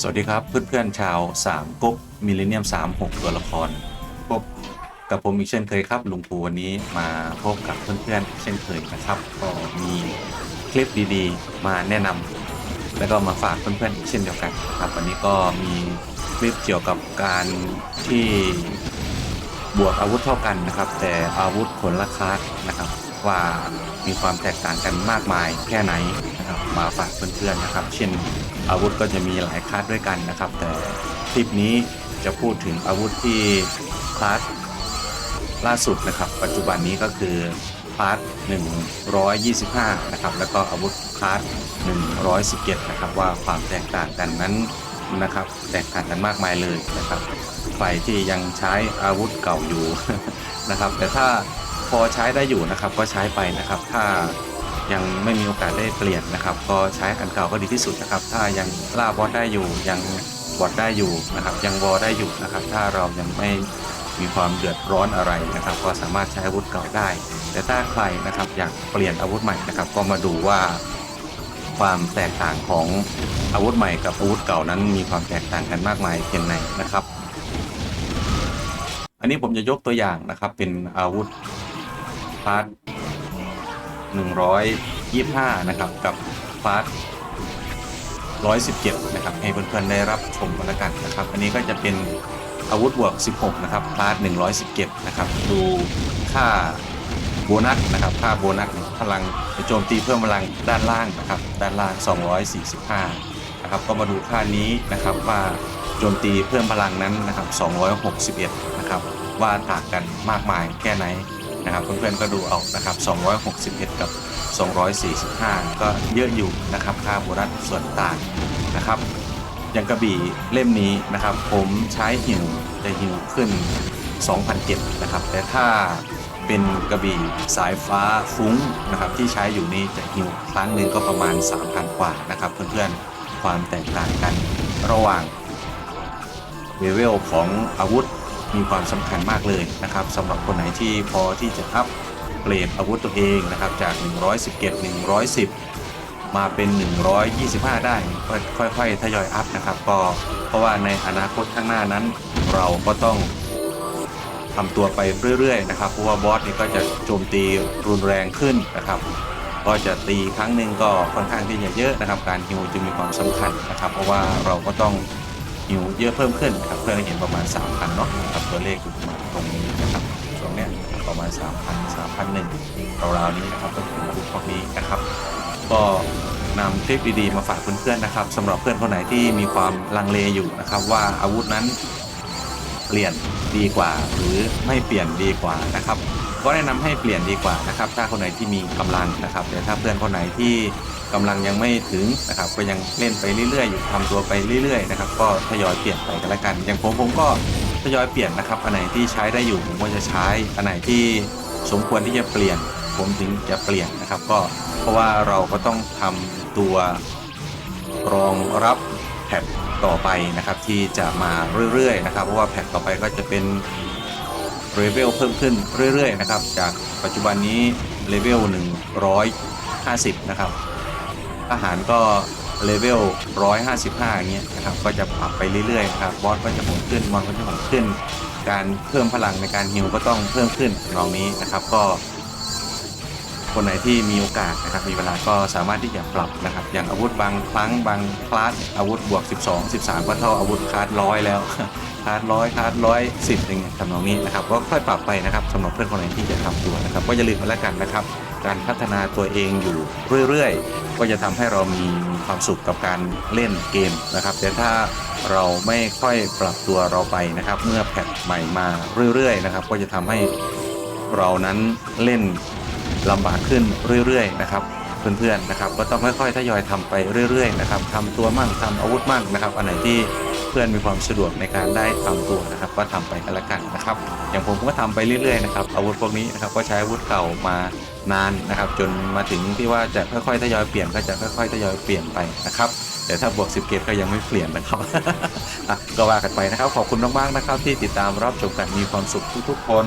สวัสดีครับเพื่อนๆชาว3ก๊กมิลเลนเนียม3 6 ตัวละครพบกับผมอีกเช่นเคยครับลุงปูวันนี้มาพบกับเพื่อนๆเช่นเคยนะครับก็มีคลิปดีๆ มาแนะนำแล้วก็มาฝากเพื่อนๆอีกเช่นเดียวกันครับวันนี้ก็มีคลิปเกี่ยวกับการที่บวกอาวุธเท่ากันนะครับ แต่อาวุธผลละคลาสนะครับ ว่ามีความแตกต่างกันมากมายแค่ไหนนะครับมาฝากเพื่อนๆนะครับ เช่น อาวุธก็จะมีหลายคลาสด้วยกันนะครับ แต่คลิปนี้จะพูดถึงอาวุธที่คลาสล่าสุดนะครับ ปัจจุบันนี้ก็คือคลาส125 นะครับ แล้วก็อาวุธคลาส117 นะครับ ว่าความแตกต่างกันนั้นนะครับ แตกต่างกันมากมายเลยนะครับใครที่ยังใช้อาวุธเก่าอยู่นะครับ แต่ถ้าพอใช้ได้อยู่นะครับก็ใช้ไปนะครับ ถ้า ยังไม่มีโอกาสได้เปลี่ยนนะครับ ก็ใช้อันเก่าก็ดีที่สุดนะครับ ถ้ายังล่าบอสได้อยู่ยังบอสได้อยู่นะครับ ยังวอได้อยู่นะครับ ถ้าเรายังไม่มีความเดือดร้อนอะไรนะครับ ก็สามารถใช้อาวุธเก่าได้ แต่ถ้าใครนะครับอยากเปลี่ยนอาวุธใหม่นะครับ ก็มาดูว่าความแตกต่างของอาวุธใหม่กับอาวุธเก่านั้นมีความแตกต่างกันมากมายเพียงไหนนะครับ อันนี้ผมจะยกตัวอย่างนะครับเป็นอาวุธพาร์ท 125 นะครับ กับฟาส117 นะครับ ให้เพื่อนๆได้รับชมกันล้วกันนะครับ อันนี้ก็จะเป็นอาวุธบวก 16 นะครับ พาร์ท117 นะครับ ดูค่าโบนัสนะครับ ค่าโบนัสพลังโจมตีเพิ่มพลังด้านล่างนะครับ ด้านล่าง 245 นะครับ ก็มาดูค่านี้นะครับว่าโจมตีเพิ่มพลังนั้นนะครับ 261 นะครับ ว่าต่างกันมากมายแค่ไหน นะครับเพื่อนๆก็ดูเอานะครับ 261 กับ 245 ก็เยอะอยู่นะครับค่าโบนัสส่วนต่างนะครับอย่างกระบี่เล่มนี้นะครับ ผมใช้หิวจะหิวขึ้น 2,007นะครับ แต่ถ้าเป็นกระบี่สายฟ้าฟุ้งนะครับ ที่ใช้อยู่นี้จะหิวครั้งหนึ่งก็ประมาณ 3,000 กว่านะครับ เพื่อนๆความแตกต่างกันระหว่างเลเวลของอาวุธ มีความสำคัญมากเลยนะครับสำหรับคนไหนที่พอที่จะอัพเกรดอาวุธตัวเองนะครับจาก 117 110 มาเป็น 125 ได้ค่อยๆทยอยอัพนะครับก็เพราะว่าในอนาคตข้างหน้านั้น เราก็ต้องทำตัวไปเรื่อยๆนะครับเพราะว่าบอสนี่ก็จะโจมตีรุนแรงขึ้นนะครับ ก็จะตีครั้งหนึ่งก็ค่อนข้างที่จะเยอะนะครับ การฮิวจึงมีความสำคัญนะครับ เพราะว่าเราก็ต้อง หิวเยอะเพิ่มขึ้นครับเพื่อให้เห็นประมาณ 3,000เนาะครับตัวเลขอยู่ประมาณตรงนี้นะครับช่วงเนี้ยประมาณ 3,000 3,001ราวๆนี้นะครับก็ถึงอาวุธพวกนี้นะครับ ก็นำคลิปดีๆมาฝากเพื่อนๆนะครับสำหรับเพื่อนคนไหนที่มีความลังเลอยู่นะครับ ว่าอาวุธนั้นเปลี่ยนดีกว่า หรือไม่เปลี่ยนดีกว่านะครับ ก็แนะนำให้เปลี่ยนดีกว่านะครับ ถ้าคนไหนที่มีกำลังนะครับแต่ถ้าเพื่อนคนไหนที่กำลังยังไม่ถึงนะครับ ก็ยังเล่นไปเรื่อยๆ อยู่ทำตัวไปเรื่อยๆนะครับ ก็ทยอยเปลี่ยนไปกันละกัน อย่างผมผมก็ทยอยเปลี่ยนนะครับอันไหนที่ใช้ได้อยู่ผมก็จะใช้อันไหนที่สมควรที่จะเปลี่ยน ผมถึงจะเปลี่ยนนะครับ ก็เพราะว่าเราก็ต้องทำตัวรองรับ แพทต่อไปนะครับที่จะมาเรื่อยๆนะครับ เพราะว่าแพทต่อไปก็จะเป็นเลเวลเพิ่มขึ้นเรื่อยๆนะครับ จากปัจจุบันนี้เลเวล150 นะครับทหารก็เลเวล 155 อย่างเงี้ยนะครับ ก็จะปรับไปเรื่อยๆครับ บอสก็จะหดขึ้น มอนก็จะโหดขึ้น การเพิ่มพลังในการฮิวก็ต้องเพิ่มขึ้นลองนี้นะครับ ก็ คนไหนที่มีโอกาสนะครับมีเวลาก็สามารถที่จะปรับนะครับอย่างอาวุธบางครั้งบางคลาสอาวุธบวก 12 13 ก็เท่าอาวุธคลาสร้อยแล้วคลาสร้อยคลาสร้อยสิบอย่างเงี้ยทำนองนี้นะครับก็ค่อยปรับไปนะครับสำหรับเพื่อนคนไหนที่จะทำตัวนะครับ ก็อย่าลืมกันแล้วกันนะครับ การพัฒนาตัวเองอยู่เรื่อยๆ ก็จะทำให้เรามีความสุขกับการเล่นเกมนะครับ แต่ถ้าเราไม่ค่อยปรับตัวเราไปนะครับ เมื่อแพทใหม่มาเรื่อยๆนะครับ ก็จะทำให้เรานั้นเล่น ลำบากขึ้นเรื่อยๆนะครับเพื่อนๆนะครับก็ต้องค่อยๆทยอยทำไปเรื่อยๆนะครับทำตัวมั่งทำอาวุธมั่งนะครับ อันไหนที่เพื่อนมีความสะดวกในการได้ทำตัวนะครับ ก็ทำไปกันละกันนะครับ อย่างผมก็ทำไปเรื่อยๆนะครับอาวุธพวกนี้นะครับก็ใช้อาวุธเก่ามานานนะครับ จนมาถึงที่ว่าจะค่อยๆทยอยเปลี่ยนก็จะค่อยๆทยอยเปลี่ยนไปนะครับแต่ถ้าบวก10เกตก็ยังไม่เปลี่ยนนะครับก็ว่ากันไปนะครับ ขอบคุณมากๆนะครับ ที่ติดตามรับชมกันมีความสุขทุกๆคน